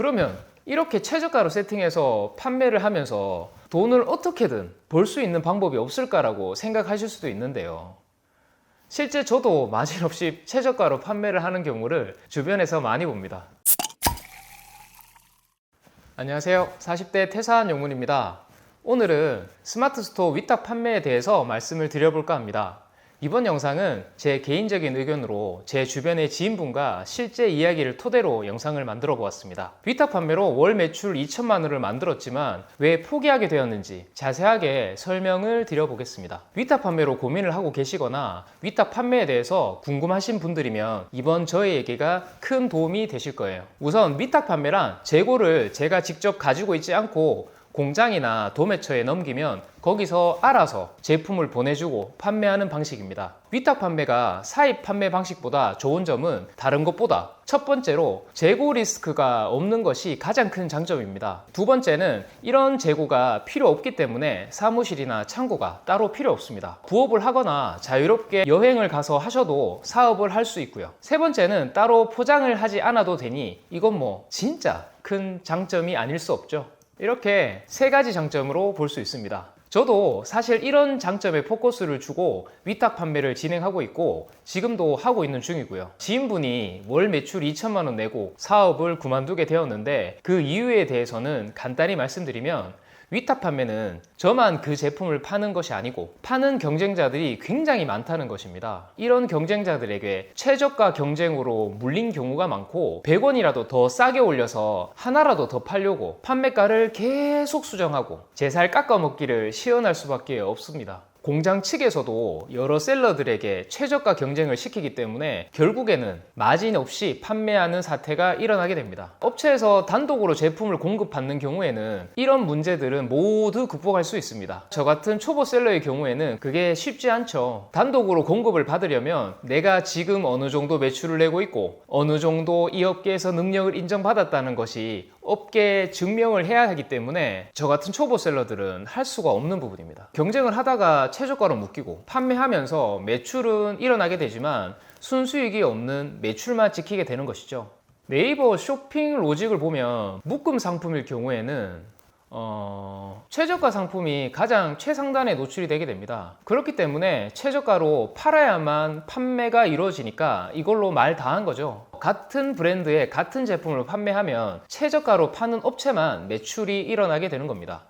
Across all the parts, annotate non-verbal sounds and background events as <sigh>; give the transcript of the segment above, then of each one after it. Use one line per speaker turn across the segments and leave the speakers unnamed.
그러면 이렇게 최저가로 세팅해서 판매를 하면서 돈을 어떻게든 벌 수 있는 방법이 없을까라고 생각하실 수도 있는데요. 실제 저도 <laughs> 마진 없이 최저가로 판매를 하는 경우를 주변에서 많이 봅니다. 안녕하세요. 40대 퇴사한 영문입니다. 오늘은 스마트 스토어 위탁 판매에 대해서 말씀을 드려볼까 합니다. 이번 영상은 제 개인적인 의견으로 제 주변의 지인분과 실제 이야기를 토대로 영상을 만들어 보았습니다. 위탁 판매로 월 매출 2천만 원을 만들었지만 왜 포기하게 되었는지 자세하게 설명을 드려보겠습니다. 위탁 판매로 고민을 하고 계시거나 위탁 판매에 대해서 궁금하신 분들이면 이번 저의 얘기가 큰 도움이 되실 거예요. 우선 위탁 판매란 재고를 제가 직접 가지고 있지 않고 공장이나 도매처에 넘기면 거기서 알아서 제품을 보내주고 판매하는 방식입니다. 위탁 판매가 사입 판매 방식보다 좋은 점은 다른 것보다 첫 번째로 재고 리스크가 없는 것이 가장 큰 장점입니다. 두 번째는 이런 재고가 필요 없기 때문에 사무실이나 창고가 따로 필요 없습니다. 부업을 하거나 자유롭게 여행을 가서 하셔도 사업을 할 수 있고요. 세 번째는 따로 포장을 하지 않아도 되니 이건 뭐 진짜 큰 장점이 아닐 수 없죠. 이렇게 세 가지 장점으로 볼 수 있습니다. 저도 사실 이런 장점에 포커스를 주고 위탁 판매를 진행하고 있고 지금도 하고 있는 중이고요. 지인분이 월 매출 2천만 원 내고 사업을 그만두게 되었는데 그 이유에 대해서는 간단히 말씀드리면 위탁 판매는 저만 그 제품을 파는 것이 아니고 파는 경쟁자들이 굉장히 많다는 것입니다. 이런 경쟁자들에게 최저가 경쟁으로 물린 경우가 많고 100원이라도 더 싸게 올려서 하나라도 더 팔려고 판매가를 계속 수정하고 제 살 깎아 먹기를 시연할 수밖에 없습니다. 공장 측에서도 여러 셀러들에게 최저가 경쟁을 시키기 때문에 결국에는 마진 없이 판매하는 사태가 일어나게 됩니다. 업체에서 단독으로 제품을 공급받는 경우에는 이런 문제들은 모두 극복할 수 있습니다. 저 같은 초보 셀러의 경우에는 그게 쉽지 않죠. 단독으로 공급을 받으려면 내가 지금 어느 정도 매출을 내고 있고 어느 정도 이 업계에서 능력을 인정받았다는 것이 업계에 증명을 해야 하기 때문에 저 같은 초보 셀러들은 할 수가 없는 부분입니다. 경쟁을 하다가 최저가로 묶이고 판매하면서 매출은 일어나게 되지만 순수익이 없는 매출만 지키게 되는 것이죠. 네이버 쇼핑 로직을 보면 묶음 상품일 경우에는 어, 최저가 상품이 가장 최상단에 노출이 되게 됩니다. 그렇기 때문에 최저가로 팔아야만 판매가 이루어지니까 이걸로 말 다 한 거죠. 같은 브랜드의 같은 제품을 판매하면 최저가로 파는 업체만 매출이 일어나게 되는 겁니다.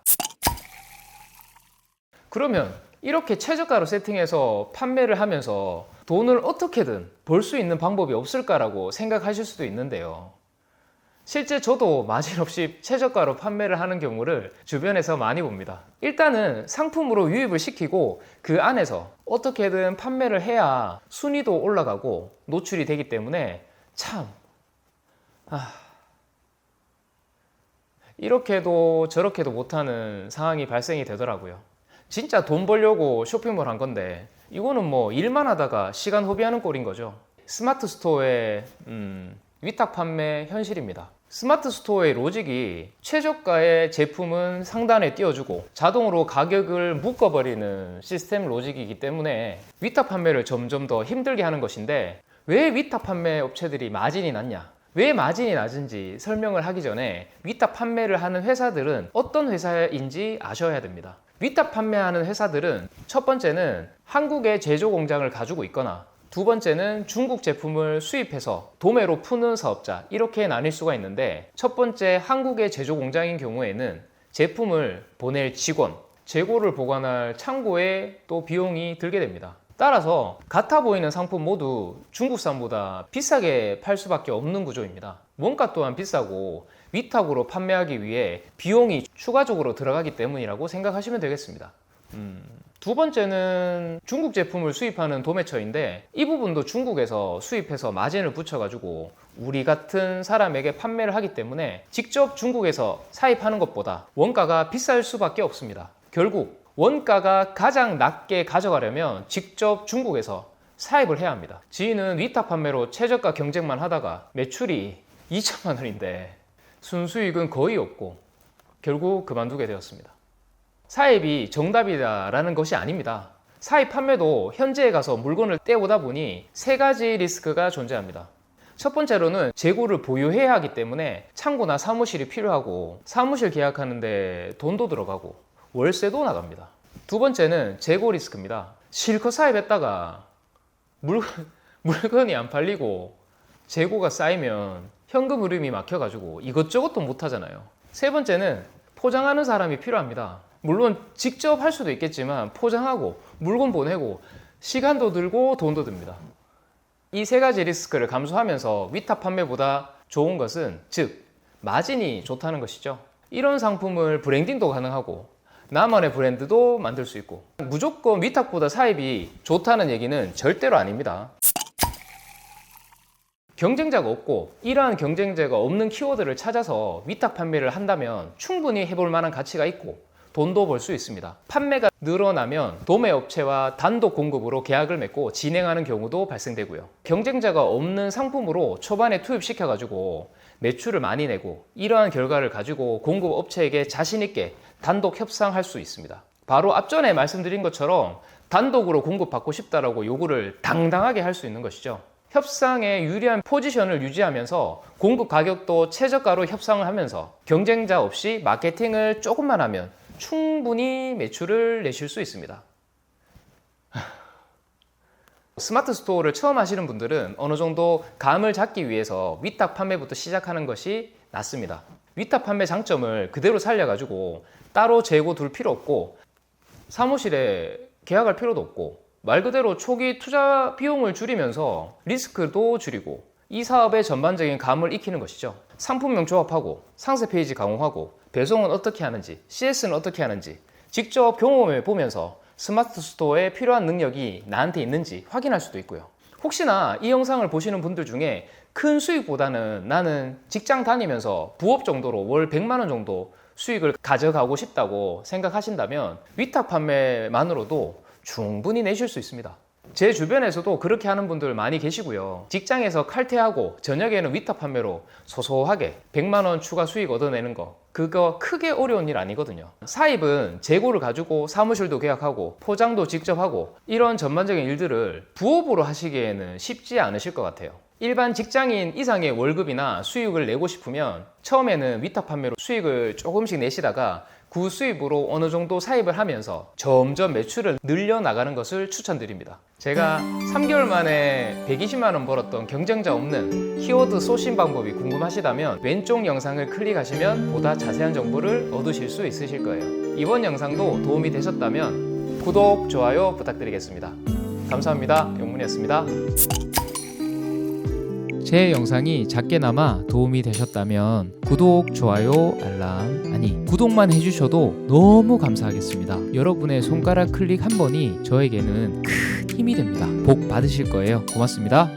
그러면 이렇게 최저가로 세팅해서 판매를 하면서 돈을 어떻게든 벌 수 있는 방법이 없을까라고 생각하실 수도 있는데요. 실제 저도 마진 없이 최저가로 판매를 하는 경우를 주변에서 많이 봅니다. 일단은 상품으로 유입을 시키고 그 안에서 어떻게든 판매를 해야 순위도 올라가고 노출이 되기 때문에 참, 아, 이렇게도 저렇게도 못하는 상황이 발생이 되더라고요. 진짜 돈 벌려고 쇼핑몰 한 건데 이거는 뭐 일만 하다가 시간 허비하는 꼴인 거죠. 스마트 스토어의 음, 위탁 판매 현실입니다. 스마트 스토어의 로직이 최저가의 제품은 상단에 띄워주고 자동으로 가격을 묶어버리는 시스템 로직이기 때문에 위탁 판매를 점점 더 힘들게 하는 것인데 왜 위탁 판매 업체들이 마진이 낮냐? 왜 마진이 낮은지 설명을 하기 전에 위탁 판매를 하는 회사들은 어떤 회사인지 아셔야 됩니다. 위탁 판매하는 회사들은 첫 번째는 한국의 제조 공장을 가지고 있거나 두 번째는 중국 제품을 수입해서 도매로 푸는 사업자 이렇게 나뉠 수가 있는데 첫 번째 한국의 제조 공장인 경우에는 제품을 보낼 직원, 재고를 보관할 창고에 또 비용이 들게 됩니다. 따라서 같아 보이는 상품 모두 중국산보다 비싸게 팔 수밖에 없는 구조입니다. 원가 또한 비싸고 위탁으로 판매하기 위해 비용이 추가적으로 들어가기 때문이라고 생각하시면 되겠습니다. 음, 두 번째는 중국 제품을 수입하는 도매처인데 이 부분도 중국에서 수입해서 마진을 붙여가지고 우리 같은 사람에게 판매를 하기 때문에 직접 중국에서 사입하는 것보다 원가가 비쌀 수밖에 없습니다. 결국 원가가 가장 낮게 가져가려면 직접 중국에서 사입을 해야 합니다. 지인은 위탁 판매로 최저가 경쟁만 하다가 매출이 2천만 원인데 순수익은 거의 없고 결국 그만두게 되었습니다. 사입이 정답이다라는 것이 아닙니다. 사입 판매도 현재에 가서 물건을 떼오다 보니 세 가지 리스크가 존재합니다. 첫 번째로는 재고를 보유해야 하기 때문에 창고나 사무실이 필요하고 사무실 계약하는데 돈도 들어가고 월세도 나갑니다. 두 번째는 재고 리스크입니다. 실컷 사입했다가 물건, <laughs> 물건이 안 팔리고 재고가 쌓이면 현금 흐름이 막혀가지고 이것저것도 못 하잖아요. 세 번째는 포장하는 사람이 필요합니다. 물론 직접 할 수도 있겠지만 포장하고 물건 보내고 시간도 들고 돈도 듭니다. 이 세 가지 리스크를 감수하면서 위탁 판매보다 좋은 것은 즉 마진이 좋다는 것이죠. 이런 상품을 브랜딩도 가능하고 나만의 브랜드도 만들 수 있고 무조건 위탁보다 사입이 좋다는 얘기는 절대로 아닙니다. 경쟁자가 없고 이러한 경쟁자가 없는 키워드를 찾아서 위탁 판매를 한다면 충분히 해볼 만한 가치가 있고 돈도 벌 수 있습니다. 판매가 늘어나면 도매 업체와 단독 공급으로 계약을 맺고 진행하는 경우도 발생되고요. 경쟁자가 없는 상품으로 초반에 투입시켜 가지고 매출을 많이 내고 이러한 결과를 가지고 공급 업체에게 자신 있게 단독 협상할 수 있습니다. 바로 앞전에 말씀드린 것처럼 단독으로 공급받고 싶다라고 요구를 당당하게 할 수 있는 것이죠. 협상에 유리한 포지션을 유지하면서 공급 가격도 최저가로 협상을 하면서 경쟁자 없이 마케팅을 조금만 하면 충분히 매출을 내실 수 있습니다. <sighs> 스마트 스토어를 처음 하시는 분들은 어느 정도 감을 잡기 위해서 위탁 판매부터 시작하는 것이 낫습니다. 위탁 판매 장점을 그대로 살려가지고 따로 재고 둘 필요 없고 사무실에 계약할 필요도 없고 말 그대로 초기 투자 비용을 줄이면서 리스크도 줄이고 이 사업의 전반적인 감을 익히는 것이죠. 상품명 조합하고 상세 페이지 강화하고 배송은 어떻게 하는지 CS는 어떻게 하는지 직접 경험해 보면서 스마트 스토어에 필요한 능력이 나한테 있는지 확인할 수도 있고요. 혹시나 이 영상을 보시는 분들 중에 큰 수익보다는 나는 직장 다니면서 부업 정도로 월 100만 원 정도 수익을 가져가고 싶다고 생각하신다면 위탁 판매만으로도 충분히 내실 수 있습니다. 제 주변에서도 그렇게 하는 분들 많이 계시고요. 직장에서 칼퇴하고 저녁에는 위탁 판매로 소소하게 100만 원 추가 수익 얻어내는 거 그거 크게 어려운 일 아니거든요. 사입은 재고를 가지고 사무실도 계약하고 포장도 직접 하고 이런 전반적인 일들을 부업으로 하시기에는 쉽지 않으실 것 같아요. 일반 직장인 이상의 월급이나 수익을 내고 싶으면 처음에는 위탁 판매로 수익을 조금씩 내시다가 그 수입으로 어느 정도 사입을 하면서 점점 매출을 늘려나가는 것을 추천드립니다. 제가 3개월 만에 120만 원 벌었던 경쟁자 없는 키워드 쏘신 방법이 궁금하시다면 왼쪽 영상을 클릭하시면 보다 자세한 정보를 얻으실 수 있으실 거예요. 이번 영상도 도움이 되셨다면 구독, 좋아요 부탁드리겠습니다. 감사합니다. 영문이었습니다. 제 영상이 작게나마 도움이 되셨다면 구독, 좋아요, 알람 아니 구독만 해주셔도 너무 감사하겠습니다. 여러분의 손가락 클릭 한 번이 저에게는 큰 힘이 됩니다. 복 받으실 거예요. 고맙습니다.